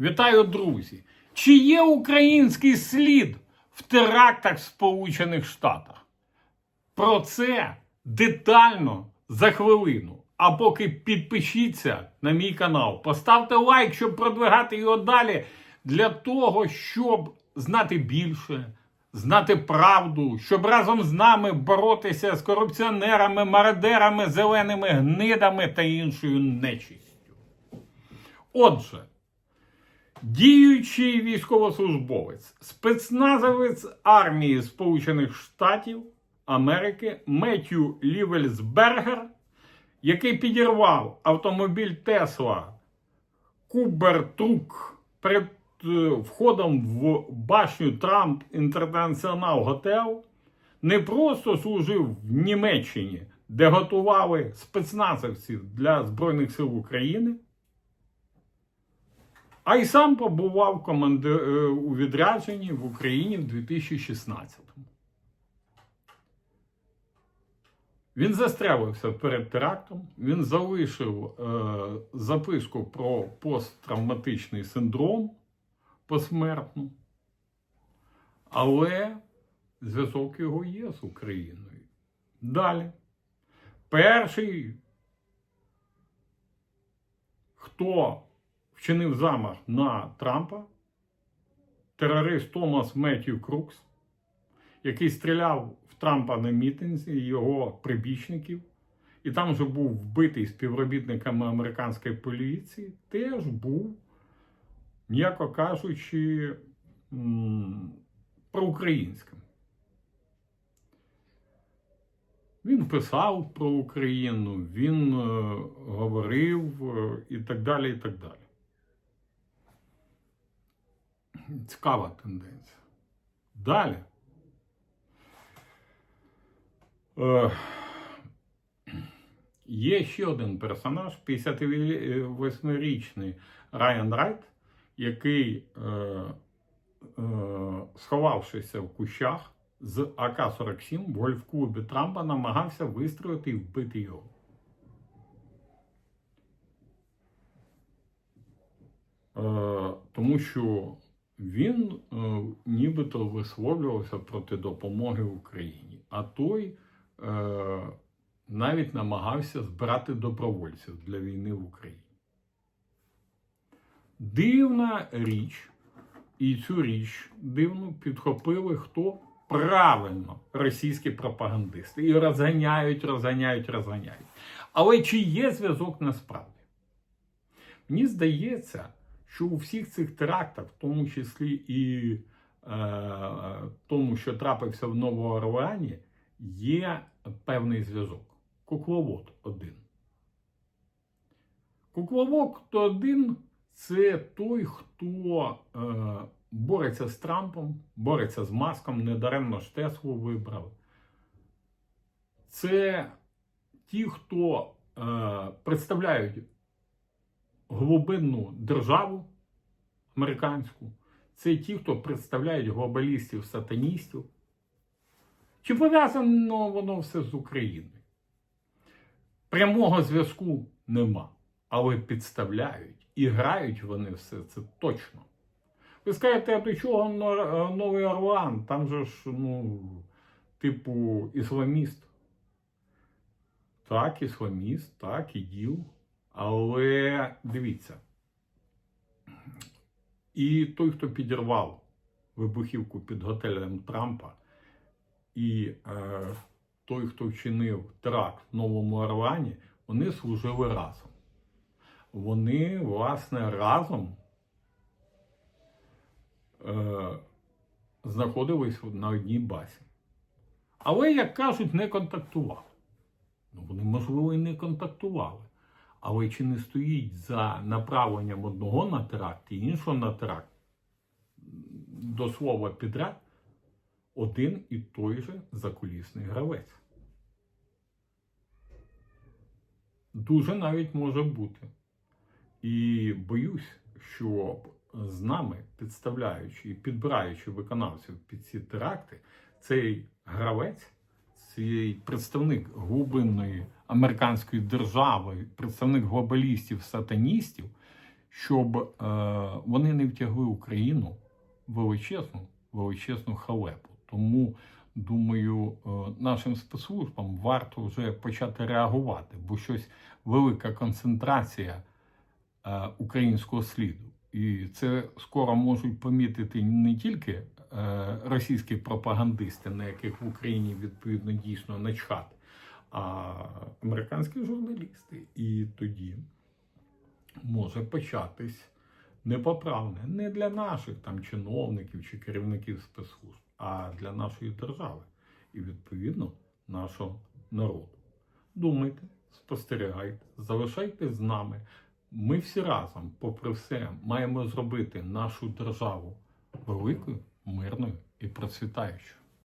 Вітаю, друзі! Чи є український слід в терактах в Сполучених Штатах? Про це детально за хвилину. А поки підпишіться на мій канал, поставте лайк, щоб продвигати його далі, для того, щоб знати більше, знати правду, щоб разом з нами боротися з корупціонерами, мародерами, зеленими гнидами та іншою нечистю. Отже. Діючий військовослужбовець, спецназовець армії Сполучених Штатів Америки Меттю Лівельсбергер, який підірвав автомобіль Тесла Кубертрук перед е, входом в башню Трамп Інтернаціонал Готел, не просто служив в Німеччині, де готували спецназовців для Збройних сил України. А й сам побував команди... е, у відрядженні в Україні в 2016-му. Він застрявився перед терактом, він залишив е, записку про посттравматичний синдром посмертну, але зв'язок його є з Україною. Далі. Перший, хто вчинив замах на Трампа, терорист Томас Меттью Крукс, який стріляв в Трампа на мітинзі його прибічників, і там же був вбитий співробітниками американської поліції, теж був, м'яко кажучи, проукраїнським. Він писав про Україну, він е, говорив е, і так далі, і так далі. Цікава тенденція. Далі. Е, є ще один персонаж, 58-річний Райан Райт, який, е, е, сховавшися в кущах з АК-47 в гольф-клубі Трампа, намагався вистроїти і вбити його. Е, тому що він е, нібито висловлювався проти допомоги Україні, а той е, навіть намагався збирати добровольців для війни в Україні. Дивна річ, і цю річ дивно підхопили хто правильно російські пропагандисти і розганяють, розганяють, розганяють. Але чи є зв'язок насправді? Мені здається, що у всіх цих терактах, в тому числі і е, тому, що трапився в Новому Орлеані, є певний зв'язок. Кукловод один. Кукловод один це той, хто е, бореться з Трампом, бореться з маском, недаремно ж Теслу вибрав. Це ті, хто е, представляють глибинну державу американську. Це ті, хто представляють глобалістів, сатаністів. Чи пов'язано воно все з Україною? Прямого зв'язку нема, але підставляють і грають вони все це точно. Ви скажете, а до чого Новий Орлеан? Там же ж, ну, типу, ісламіст. Так, ісламіст, так, іділ. Але дивіться. І той, хто підірвав вибухівку під готелем Трампа, і е, той, хто вчинив теракт в Новому Орлеані, вони служили разом. Вони, власне, разом е, знаходились на одній базі. Але, як кажуть, не контактували. Ну, вони, можливо, і не контактували. Але чи не стоїть за направленням одного на теракт і іншого на теракт, до слова підряд, один і той же закулісний гравець? Дуже навіть може бути. І боюсь, що з нами, підставляючи і підбираючи виконавців під ці теракти, цей гравець, цей представник глибинної американської держави, представник глобалістів, сатаністів, щоб е, вони не втягли Україну величезну, величезну халепу. Тому, думаю, е, нашим спецслужбам варто вже почати реагувати, бо щось велика концентрація е, українського сліду. І це скоро можуть помітити не тільки е, російські пропагандисти, на яких в Україні відповідно дійсно начхати, а американські журналісти. І тоді може початись непоправне не для наших там чиновників чи керівників спецслужб, а для нашої держави і відповідно нашого народу. Думайте, спостерігайте, залишайтесь з нами. Ми всі разом, попри все, маємо зробити нашу державу великою, мирною і процвітаючою.